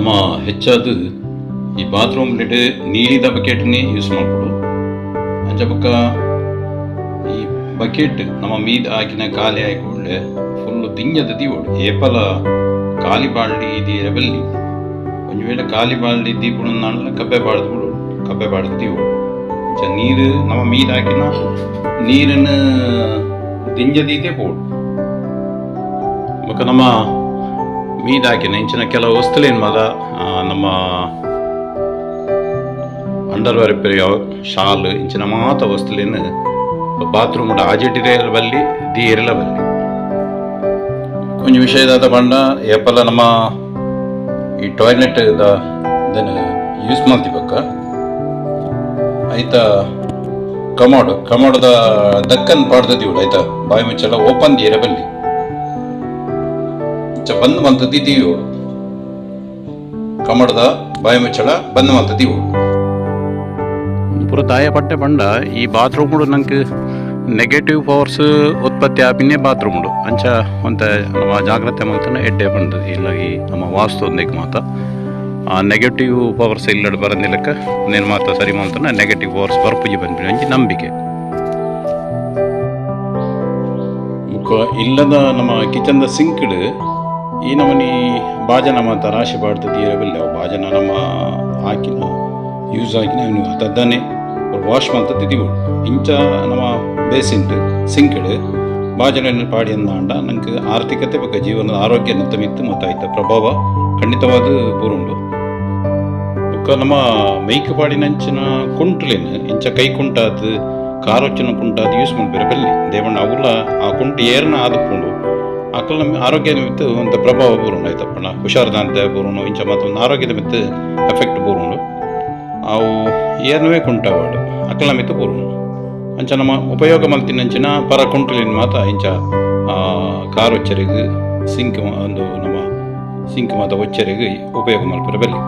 ಹೆಚ್ಚಾದ ಈ ಬಾತ್ರೂಮ್ ಬಾತ್ರೂಮ್ಲೆಡ್ ನೀರಿದ ಬಕೆಟ್ನೇ ಯೂಸ್ ಮಾಡ್ಕೊಡು. ಅಂಚ ಬೊಕ್ಕ ಈ ಬಕೆಟ್ ನಮ್ಮ ಮೀದ ಹಾಕಿನ ಖಾಲಿ ಆಯ್ಕೊಳ್ಳೆ ಫುಲ್ಲು ತಿಂಗದ ದೀವೋಡು ಏಪಲ ಖಾಲಿ ಬಾಳ್ಡಿ ಇದೀರ ಬಲ್ಲಿ ಒಂದು ವೇಳೆ ಖಾಲಿ ಬಾಳ್ಡಿ ದೀಪುಡು ನಾಳೆ ಕಬ್ಬೆ ಬಾಡ್ದು ಬಿಡು. ಕಬ್ಬೆ ಬಾಡ್ದು ದೀವೋಡು ಅಂಚ ನೀರು ನಮ್ಮ ಮೀದ ಹಾಕಿನ ನೀರನ್ನು ದಿಂಜದೀತೆ ಪೋಡು ಬೊಕ್ಕ ನಮ್ಮ ಮೀದ ಹಾಕಿನ ಇಂಚಿನ ಕೆಲವು ವಸ್ತುಲಿನ ಮಗ ನಮ್ಮ ಅಂಡರ್ವೇರ್ ಪೆರಿಯ ಶಾಲ್ ಇಂಚಿನ ಮಾತ ವಸ್ತುಲಿನ ಬಾತ್ರೂಮ್ ಆಜಿಟ್ಟಿರೆ ಬಲ್ಲಿ ದೀರೆಲ ಬಲ್ಲಿ ಕೊಂಚ ವಿಷಯದಾದ ಬಣ್ಣ, ಏಪಲ ನಮ್ಮ ಈ ಟಾಯ್ಲೆಟ್ ದೆನ್ ಯೂಸ್ ಮಾಡ್ತಿಬೇಕ ಆಯ್ತಾ? ಕಮೋಡ್, ಕಮೋಡದ ದಕ್ಕನ್ ಪಾಡ್ದದಿ ಆಯ್ತಾ? ಬಾಯಿ ಮುಚ್ಚೆಲ್ಲ ಓಪನ್ ದೀರೆ ಬಲ್ಲಿ ಚ ಬಂದ್ ಮಂತದಿ ದೀವೋಡು ಕಮಡದ ಬಾಯಿ ಮುಚ್ಚಳ ಬಂದ್ ಮಂತದಿ ಓಡು. ಪೂರ ದಾಯ ಪಟ್ಟೆ ಬಂಡ ಈ ಬಾತ್ರೂಮ್ ನಂಗೆ ನೆಗೆಟಿವ್ ಪವರ್ಸ್ ಉತ್ಪತ್ತಿ ಆಪಿನೇ ಬಾತ್ರೂಮ್ ಅಂಚ ಒಂತ ನಮ್ಮ ಜಾಗ್ರತೆ ಮಾತನ ಎಡ್ಡೆ ಬಂದದ್ದು. ಇಲ್ಲ ಈ ನಮ್ಮ ವಾಸ್ತು ಒಂದಿಗೆ ಮಾತ. ಆ ನೆಗೆಟಿವ್ ಪವರ್ಸ್ ಇಲ್ಲಡ್ ಬರಂದಿಲ್ಲಕ್ಕ ನೀನು ಮಾತ ಸರಿ ಮಾತನ ನೆಗೆಟಿವ್ ಪವರ್ಸ್ ಬರ್ಪುಜಿ ಬಂದ್ಬಿಡಿ. ಅಂಚಿ ನಂಬಿಕೆ. ಮುಖ ಇಲ್ಲದ ನಮ್ಮ ಕಿಚನ್ದ ಸಿಂಕ್ಡ್ ಈ ನಮನಿ ಬಾಜನ ಮಾತ ರಾಶಿ ಬಾಡ್ತದೆ ಇರವಿಲ್ಲ ಬಾಜನ ನಮ್ಮ ಹಾಕಿನ ಯೂಸ್ ಆಗಿನ ಅವನು ಅವ್ರು ವಾಶ್ ತಿದಿಗಳು ಇಂಚ ನಮ್ಮ ಬೇಸಿಂಟ್ ಸಿಂಕ್ಡ್ ಬಾಜನ ಪಾಡಿ ಅಂದ ನಂಗೆ ಆರ್ಥಿಕತೆ ಬಗ್ಗೆ ಜೀವನದ ಆರೋಗ್ಯ ನಿಂತಮಿತ್ತು ಮತ್ತಾಯ್ತ ಪ್ರಭಾವ ಖಂಡಿತವಾದ ಪೂರುಂಡು ಬೊಕ್ಕ ನಮ್ಮ ಮೈಕ್ ಪಾಡಿನಂಚಿನ ಕುಂಟ್ಲೇನು, ಇಂಚ ಕೈ ಕುಂಟಾದ ಕಾರೊಚ್ಚಿನ ಕುಂಟಾದ ಯೂಸ್ ಮಾಡ್ಬೇರೆ ಬಲ್ಲಿ. ದೇವಣ್ಣ ಅವುಲ್ಲ ಆ ಕುಂಟು ಏರ್ನ ಆದಪ್ಪುಂಡು. ಅಕ್ಕಲ ಆರೋಗ್ಯ ನಿಮಿತ್ತ ಒಂದು ಪ್ರಭಾವ ಬೂರುಂಡು ಆಯ್ತಪ್ಪಣ ಹುಷಾರದಂತೆ ಪೂರ್ಣ ಇಂಚ ಮತ್ತೊಂದು ಆರೋಗ್ಯದ ಮಿತ್ತ ಎಫೆಕ್ಟ್ ಪೂರ್ಣ ಅವು ಏರ್ನವೇ ಕುಂಟವಾಡು ಅಕ್ಕಲ ಮಿತ್ತ ಪೂರ್ಣ ಅಂಚ ನಮ್ಮ ಉಪಯೋಗ ಮಲ್ತಿನಂಚಿನ ಪರ ಕುಂಟಲಿನ ಮಾತ ಇಂಚ ಕಾರ್ ಒಚ್ಚರಿಗೆ ಸಿಂಕ್ ಒಂದು ನಮ್ಮ ಸಿಂಕ್ ಮಾತ ಒಚ್ಚರಿಗೆ ಉಪಯೋಗ ಮಲ್ಪರೆ ಬಲ್ಲಿ.